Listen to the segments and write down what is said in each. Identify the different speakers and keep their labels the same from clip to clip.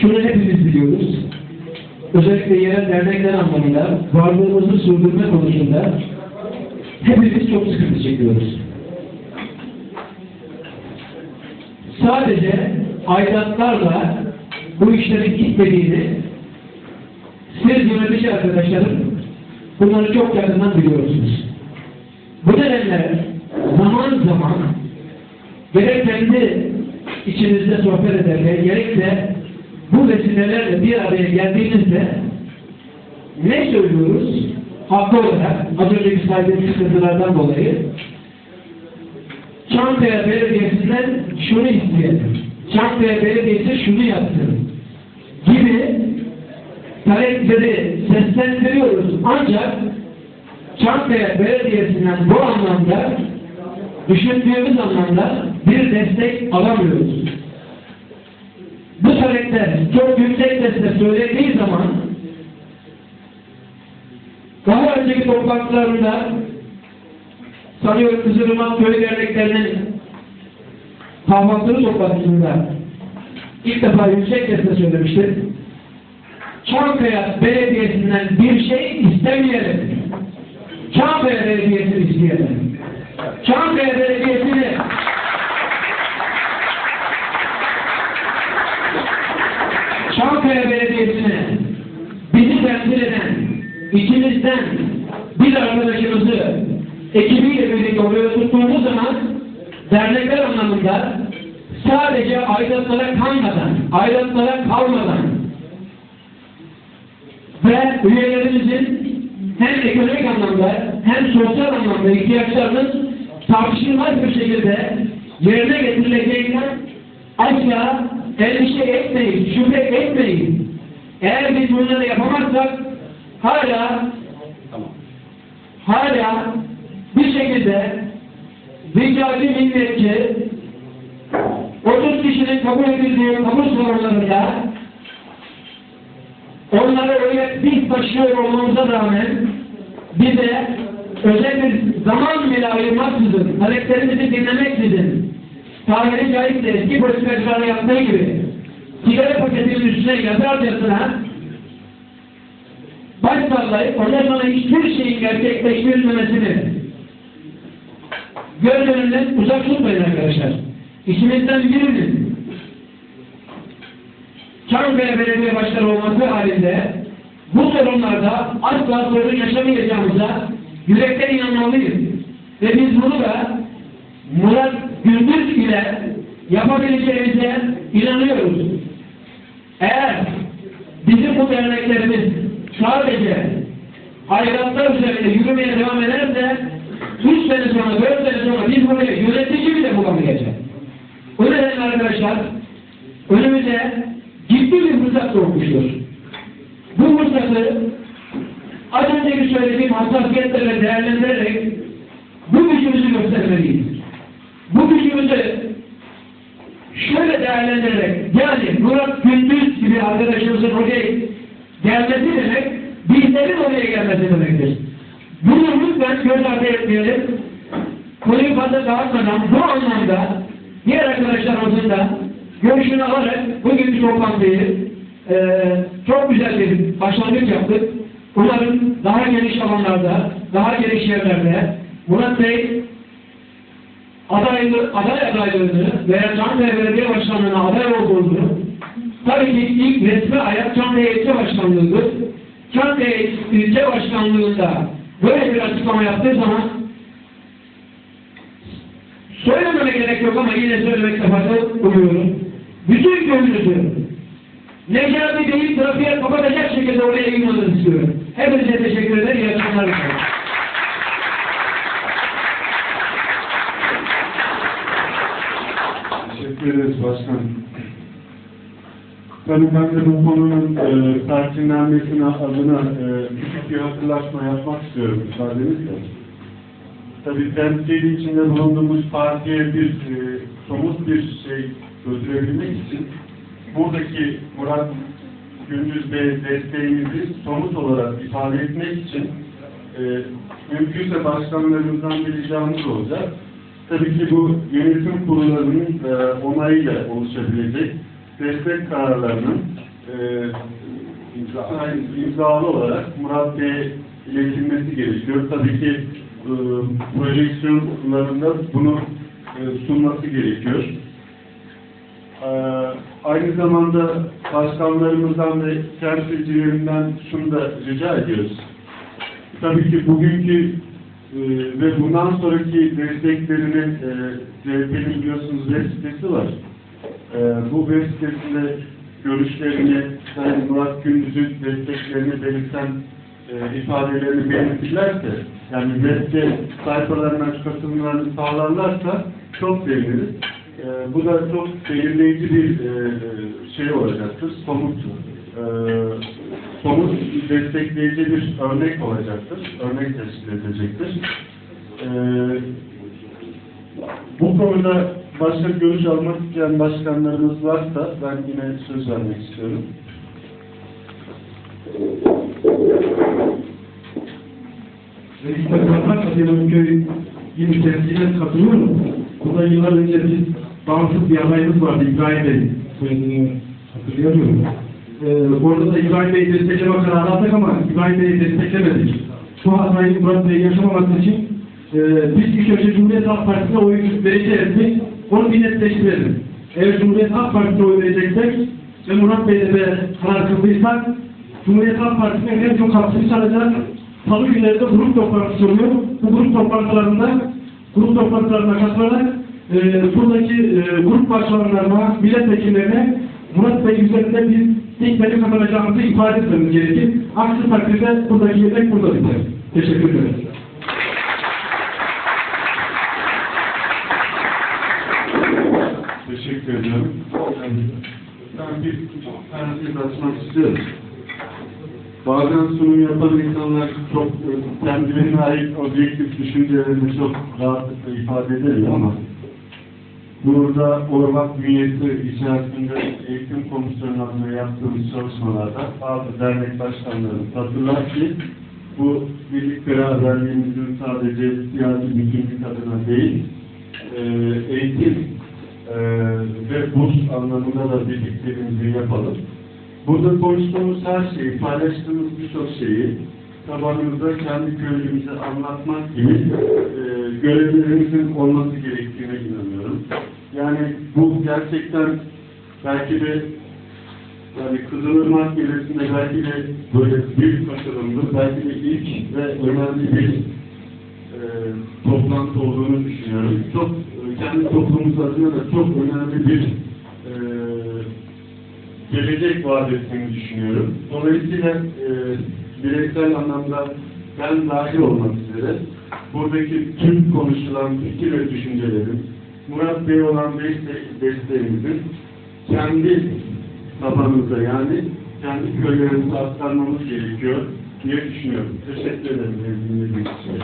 Speaker 1: şunu hepimiz biliyoruz. Özellikle yerel dernekler anlamında varlığımızı sürdürme konusunda hepimiz çok sıkıntı çekiyoruz. Sadece aidatlarla bu işlerin gitmediğini siz yönetici arkadaşlarım bunları çok yakından biliyorsunuz. Bu nedenle zaman zaman gerek kendi içinizde sohbet ederken gerek de bu vesilelerle bir araya geldiğinizde ne söylüyoruz? Haklı olarak az önceki saydığım sıkıntılardan dolayı Çankaya Belediyesi'nden şunu isteyelim. Çankaya Belediyesi şunu yapsın gibi talepleri seslendiriyoruz. Ancak Çankaya Belediyesi'nden bu anlamda düşündüğümüz anlamda bir destek alamıyoruz. Talepler çok yüksek sesle söylediği zaman daha önceki toplantılarında sanıyorum Kızılırmak Köy Derneklerinin kahvaltılı toplantısında ilk defa yüksek sesle söylemiştim. Çankaya Belediyesi'nden bir şey istemeyelim. Çankaya Belediyesi'ni isteyelim. Çankaya Belediyesi'ni Çankaya Belediyesi'ne bizi temsil eden içimizden bir arkadaşımızı ekibiyle birlikte oraya tuttuğumuz zaman dernekler anlamında sadece aidatlara kalmadan, aidatlara kalmadan ve üyelerimizin hem ekonomik anlamda hem sosyal anlamda ihtiyaçlarının tartışılmaz bir şekilde yerine getirileceğinden asla endişe etmeyin, şüphe etmeyin. Eğer biz bunları yapamazsak hala hala bir şekilde ricacı milliyetçi 30 kişinin kabul edildiği kabul sorunlarında onları öyle biz taşıyor olmamıza rağmen bize özel bir zaman bile ayırmaksızın, taleplerimizi dinlemeksizin, tabiri caizse eski politikacılarla yaptığı gibi sigara paketinin üstüne yazarcasına baş sallayıp ondan sonra hiçbir şeyin gerçekleştirilmemesini göz önünden uzak tutmayın arkadaşlar. İçimizden birinin Çankaya Belediye Başkanı olması halinde bu sorunlarda asla sorun yaşamayacağımıza yürekten inanmalıyız. Ve biz bunu da Murat Gündüz ile yapabileceğimize inanıyoruz. Eğer bizim bu derneklerimiz sadece aidatlar üzerinde yürümeye devam ederse üç sene sonra, dört sene sonra biz buraya yönetici bile bulamayacağız. O nedenle arkadaşlar önümüze ciddi bir fırsat doğmuştur. Bu fırsatı az önceki söylediğim hassasiyetlerle değerlendirerek bu gücümüzü göstermeliyiz. Bu gücümüzü şöyle değerlendirerek yani Murat Gündüz gibi arkadaşımızın oraya gelmesi demek bizlerin oraya gelmesi demektir. Bunu lütfen göz ardı etmeyelim. Konuyu fazla dağıtmadan bu anlamda diğer arkadaşlarımızın da görüşünü alarak bugünkü toplantıyı e, çok güzel bir başlangıç yaptık. Umarım daha geniş alanlarda, daha geniş yerlerde Murat Bey adaylı, aday adaylığını veya Çankaya Belediye Başkanlığı'na aday olduğunu tabii ki ilk resmi ayak Çankaya İlçe Başkanlığı'dır. Çankaya İlçe Başkanlığı'nda böyle bir açıklama yaptığı zaman söylememe gerek yok ama yine söylemekte fayda buluyorum. Bütün gönlünüzü Necati Bey'i trafiğe kapatacak şekilde oraya eğilmenizi istiyorum. Hepinize teşekkür ederim. İyi akşamlar. diliyorum.
Speaker 2: Teşekkür ederiz başkanım. Tabii ben de bu konunun e, sakinlenmesine adına e, küçük bir hatırlatma yapmak istiyorum müsaadenizle. Tabii temsili içinde bulunduğumuz partiye bir e, somut bir şey götürebilmek için buradaki Murat Gündüz Bey desteğimizi somut olarak ifade etmek için e, mümkünse başkanlarımızdan bir ricamız olacak. Tabii ki bu yönetim kurullarının e, onayıyla oluşabilecek. destek kararlarının e, imza, imzalı olarak Murat Bey'e iletilmesi gerekiyor. Tabii ki e, projeksiyonlarında bunu e, sunması gerekiyor. E, aynı zamanda başkanlarımızdan ve temsilcilerinden şunu da rica ediyoruz. Tabii ki bugünkü e, ve bundan sonraki desteklerini e, CHP'nin biliyorsunuz web sitesi var. E, bu web sitesinde görüşlerini, Sayın Murat Gündüz'ün desteklerini belirten e, ifadelerini belirtirlerse, yani web site sayfalarına katılımlarını sağlarlarsa çok seviniriz. E, bu da çok belirleyici bir e, şey olacaktır, somut e, somut destekleyici bir örnek olacaktır, örnek teşkil edecektir. E, bu konuda başka görüş almak isteyen başkanlarımız varsa ben yine söz vermek istiyorum.
Speaker 3: İlk defa Kadıköy köy yeni temsiline katılıyorum. Burada yıllar önce biz bağımsız bir adayımız vardı İbrahim Bey. Soyadını hatırlayamıyorum. Ee, orada da İbrahim Bey'i destekleme kararı aldık ama İbrahim Bey'i desteklemedik. Şu hatayı Murat Bey'i yaşamaması için e, biz ilk önce Cumhuriyet Halk Partisi'ne oy vereceğiz mi? Onu bir netleştirelim. Eğer Cumhuriyet Halk Partisi'ne oy vereceksek ve Murat Bey'e de karar kıldıysak Cumhuriyet Halk Partisi'nin en çok kapısını çalacak Salı günleri de grup toplantısı oluyor. Bu grup toplantılarında grup toplantılarına katılarak e, buradaki e, grup başkanlarına, milletvekillerine Murat Bey üzerinde biz linkleri kazanacağımızı ifade etmemiz gerekir. Aksi takdirde buradaki yemek burada biter. Teşekkür ederim.
Speaker 2: Teşekkür ediyorum. Ben bir parantez açmak istiyorum. Bazen sunum yapan insanlar çok e, kendilerine ait objektif düşüncelerini çok rahatlıkla ifade edemiyor ama burada Ormak bünyesi içerisinde eğitim komisyonu adına yaptığımız çalışmalarda bazı dernek başkanlarımız hatırlar ki bu birlik beraberliğimizin sadece siyasi bütünlük adına değil, e, eğitim e, ve burs anlamında da birliklerimizi yapalım. Burada konuştuğumuz her şeyi, paylaştığımız birçok şeyi tabanımızda kendi köylümüze anlatmak gibi e, görevlerimizin olması gerektiğine inanıyorum. Yani bu gerçekten belki de yani Kızılırmak Belediyesi'nde belki de böyle büyük katılımdır, belki de ilk ve önemli bir e, toplantı olduğunu düşünüyorum. Çok e, kendi toplumumuz adına da çok önemli bir e, gelecek vaat ettiğini düşünüyorum. Dolayısıyla e, bireysel anlamda ben dahil olmak üzere buradaki tüm konuşulan fikir ve düşüncelerin Murat Bey olan desteğimizin kendi tabanımıza yani kendi köylerimize aktarmamız gerekiyor diye düşünüyorum. Teşekkür ederim. dinlediğiniz için.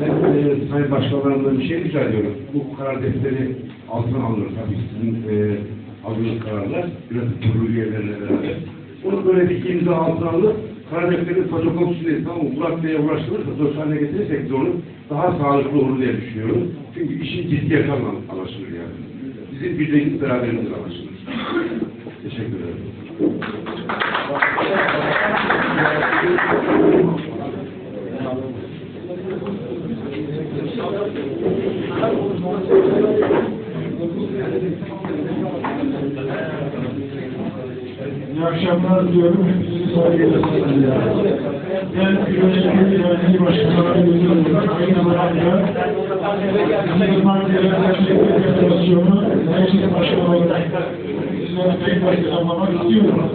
Speaker 4: Ben e, Sayın Başkanlarımdan bir şey rica ediyorum. Bu karar defteri altına alınır tabii sizin e, aldığınız kararlar. Biraz kurulu üyelerle beraber. Bunu böyle bir imza altına alıp tamam mı? Murat Bey'e ulaştırırsa dosyalarına getirirsek biz onu daha sağlıklı olur diye düşünüyorum. Çünkü işin ciddiyeti anlam- anlaşılır yani. Bizim birliğimiz beraberimiz anlaşılır. Teşekkür ederim.
Speaker 3: İyi akşamlar diyorum. Hepinizi saygıyla selamlıyorum. Ben Güvenlik Güvenliği Başkanları Müdürü aynı zamanda Kızılırmak Devlet Federasyonu Meclis Başkanı olarak sizlere tekrar selamlamak istiyorum.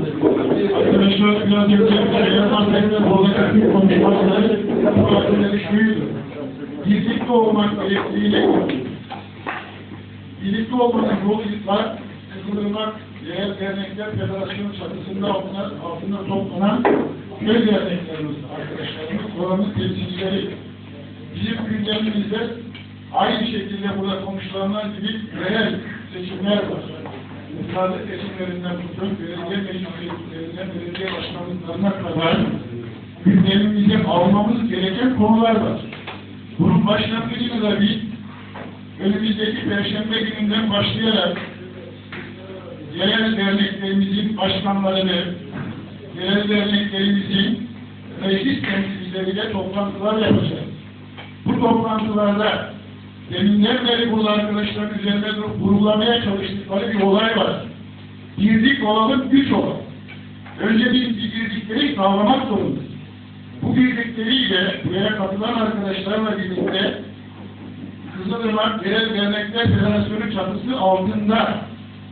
Speaker 3: Arkadaşlar biraz önce Seyyanlar Tekrar Bozakat'ın konuşmasları bu hakkında şuydu. Birlikte olmak gerektiğiyle birlikte olmanın yoluyla Kızılırmak Değer Dernekler Federasyonu çatısında altına, altında toplanan köy derneklerimiz, arkadaşlarımız, oranın temsilcileri. Bizim gündemimizde aynı şekilde burada konuşulanlar gibi yerel seçimler var. Muhtarlık seçimlerinden tutun, belediye meclislerinden belediye başkanlıklarına kadar gündemimize almamız gereken konular var. Bunun başlangıcını da bir
Speaker 5: önümüzdeki Perşembe gününden başlayarak yerel derneklerimizin başkanlarını, yerel derneklerimizin meclis temsilcileriyle toplantılar yapacağız. Bu toplantılarda deminden beri burada arkadaşların üzerinde vurgulamaya çalıştıkları bir olay var. Birlik olalım, güç olalım. Önce bir birlikleri sağlamak zorundayız. Bu birlikleriyle buraya katılan arkadaşlarla birlikte Kızılırmak Yerel Dernekler Federasyonu çatısı altında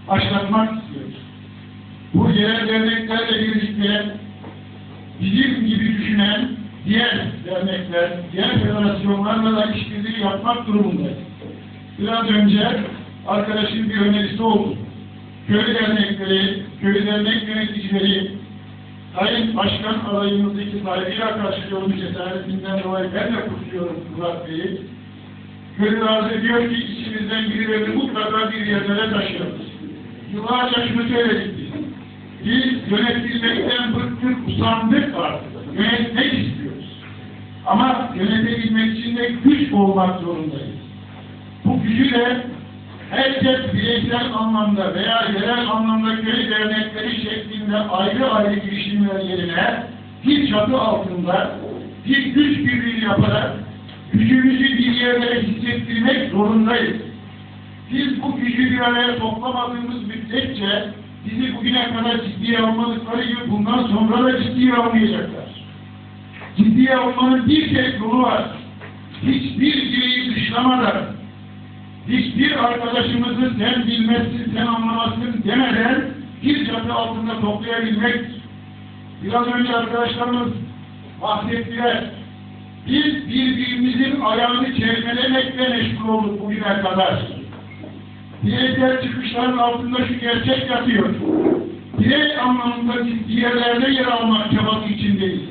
Speaker 5: başlatmak istiyoruz. Bu yerel derneklerle birlikte bizim gibi düşünen diğer dernekler, diğer federasyonlarla da işbirliği yapmak durumundayız. Biraz önce arkadaşın bir önerisi oldu. Köy dernekleri, köy dernek yöneticileri, Sayın Başkan adayımızdaki saygıyla karşılıyormuş cesaretinden dolayı ben de kutluyorum Murat Bey'i. Gönül arz ediyor ki içimizden birilerini mutlaka bir yerlere taşıyoruz. Şunu söyledik biz. Biz yönetilmekten bıktık, usandık artık. Yönetmek istiyoruz. Ama yönetebilmek için de güç olmak zorundayız. Bu gücü de herkes bireysel anlamda veya yerel anlamda köy dernekleri şeklinde ayrı ayrı girişimler yerine bir çatı altında bir güç birliği yaparak gücümüzü bir yerlere hissettirmek zorundayız. Biz bu gücü bir araya toplamadığımız müddetçe bizi bugüne kadar ciddiye almadıkları gibi bundan sonra da ciddiye almayacaklar. Ciddiye almanın bir tek yolu var. Hiçbir bireyi dışlamadan, hiçbir arkadaşımızı sen bilmezsin, sen anlamazsın demeden bir çatı altında toplayabilmek. Biraz önce arkadaşlarımız bahsettiler. Biz birbirimizin ayağını çelmelemekle meşgul olduk bugüne kadar. Bireysel çıkışların altında şu gerçek yatıyor. Birey anlamında ciddi yerlerde yer almak çabası içindeyiz.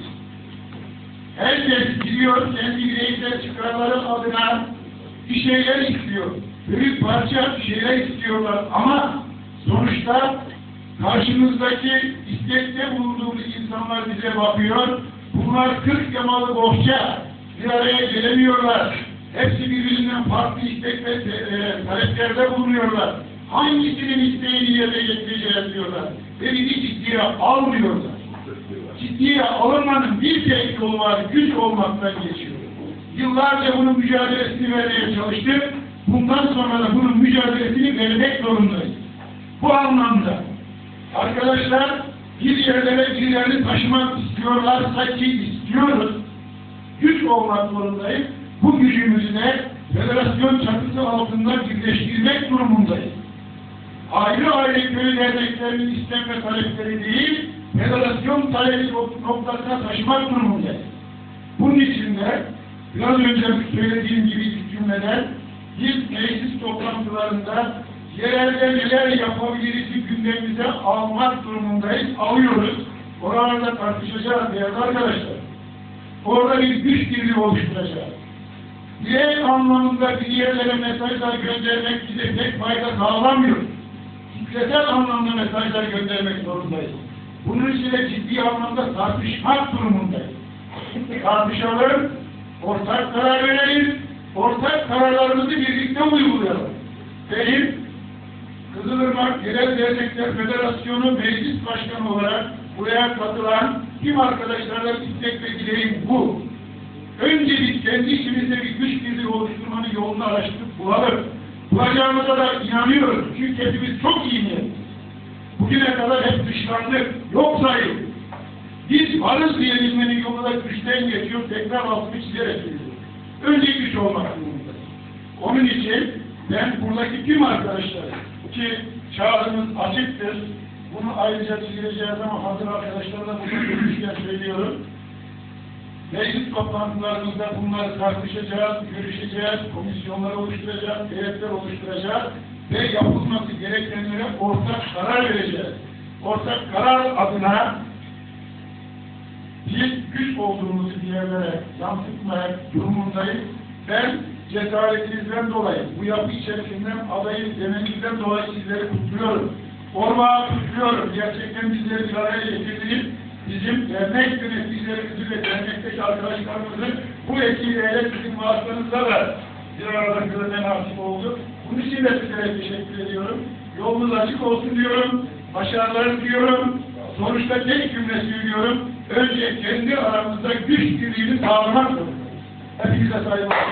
Speaker 5: Herkes biliyor kendi bireysel çıkarları adına bir şeyler istiyor. Büyük parça bir şeyler istiyorlar ama sonuçta karşımızdaki istekte bulunduğumuz insanlar bize bakıyor. Bunlar kırk yamalı bohça bir araya gelemiyorlar. Hepsi birbirinden farklı istek ve e, taleplerde bulunuyorlar. Hangisinin isteğini yerine getireceğiz diyorlar. Ve bizi ciddiye almıyorlar. Ciddiye alınmanın bir tek yolu var, güç olmaktan geçiyor. Yıllarca bunun mücadelesini vermeye çalıştık. Bundan sonra da bunun mücadelesini vermek zorundayız. Bu anlamda arkadaşlar bir yerlere birilerini taşımak istiyorlarsa ki istiyoruz, güç olmak zorundayız. Bu gücümüzü de federasyon çatısı altında birleştirmek durumundayız. Ayrı ayrı köy derneklerinin istem ve talepleri değil, federasyon talebi noktasına taşımak durumundayız. Bunun için de biraz önce söylediğim gibi bir cümleden biz meclis toplantılarında yerelde neler yapabiliriz gündemimize almak durumundayız, alıyoruz. Oralarda tartışacağız değerli arkadaşlar. Orada bir güç birliği oluşturacağız. Birey anlamında bir yerlere mesajlar göndermek bize pek fayda sağlamıyor. Kitlesel anlamda mesajlar göndermek zorundayız. Bunun için de ciddi anlamda tartışmak durumundayız. Tartışalım, ortak karar verelim, ortak kararlarımızı birlikte uygulayalım. Benim Kızılırmak Yerel Dernekler Federasyonu Meclis Başkanı olarak buraya katılan tüm arkadaşlarla istek ve dileğim bu. Önce biz kendi içimizde bir güç birliği oluşturmanın yolunu araştırıp bulalım. Bulacağımıza da inanıyoruz. Çünkü hepimiz çok iyi niyetliyiz. Bugüne kadar hep dışlandık, yok sayıldık. Biz varız diyebilmenin yolu da güçten geçiyor, tekrar altını çizerek geliyor. Önce güç olmak durumundayız. Onun için ben buradaki tüm arkadaşlar ki çağrımız açıktır. Bunu ayrıca çizileceğiz ama hazır arkadaşlara da bunu görüşken söylüyorum. Meclis toplantılarımızda bunları tartışacağız, görüşeceğiz, komisyonlar oluşturacağız, heyetler oluşturacağız ve yapılması gerekenlere ortak karar vereceğiz. Ortak karar adına biz güç olduğumuzu bir yerlere yansıtmaya durumundayız. Ben cesaretinizden dolayı, bu yapı içerisinden adayın demenizden dolayı sizleri kutluyorum. Ormağı kutluyorum. Gerçekten bizleri bir araya getirdiniz. Bizim dernek yöneticilerimizi ve dernekteki arkadaşlarımızı bu vesileyle sizin vasıtanızla da bir arada görme nasip oldu. Bunun için de sizlere teşekkür ediyorum. Yolunuz açık olsun diyorum. Başarılar diliyorum. Sonuçta tek cümle söylüyorum. Önce kendi aramızda güç birliğini sağlamak zorundayız. Hepinize saygılar.